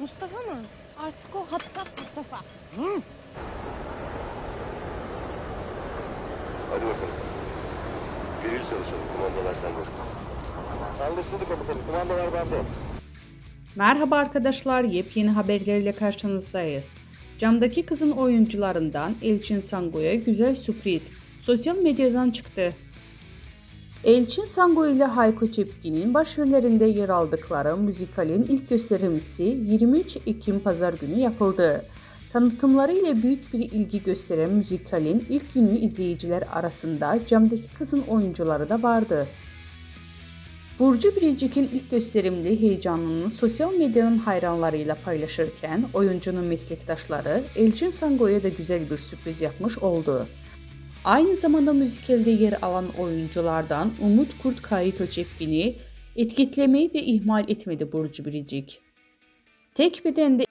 Mustafa mı? Artık o hattat Mustafa. Hadi bakalım. Geriye çalışalım. Kumandalar sende. Anlaşıldı komutanım. Kumandalar bende. Merhaba arkadaşlar, yepyeni haberlerle karşınızdayız. Camdaki kızın oyuncularından Elçin Sango'ya güzel sürpriz sosyal medyadan çıktı. Elçin Sango ile Hayko Cepkin'in başrollerinde yer aldıkları müzikalin ilk gösterimsi 23 Ekim Pazar günü yapıldı. Tanıtımları ile büyük bir ilgi gösteren müzikalin ilk günü izleyiciler arasında camdaki kızın oyuncuları da vardı. Burcu Biricik'in ilk gösterimli heyecanını sosyal medyanın hayranlarıyla paylaşırken oyuncunun meslektaşları Elçin Sango'ya da güzel bir sürpriz yapmış oldu. Aynı zamanda müzikalde yer alan oyunculardan Umut Kurt Kayito Cepkin'i etiketlemeyi de ihmal etmedi Burcu Biricik. Tek bedende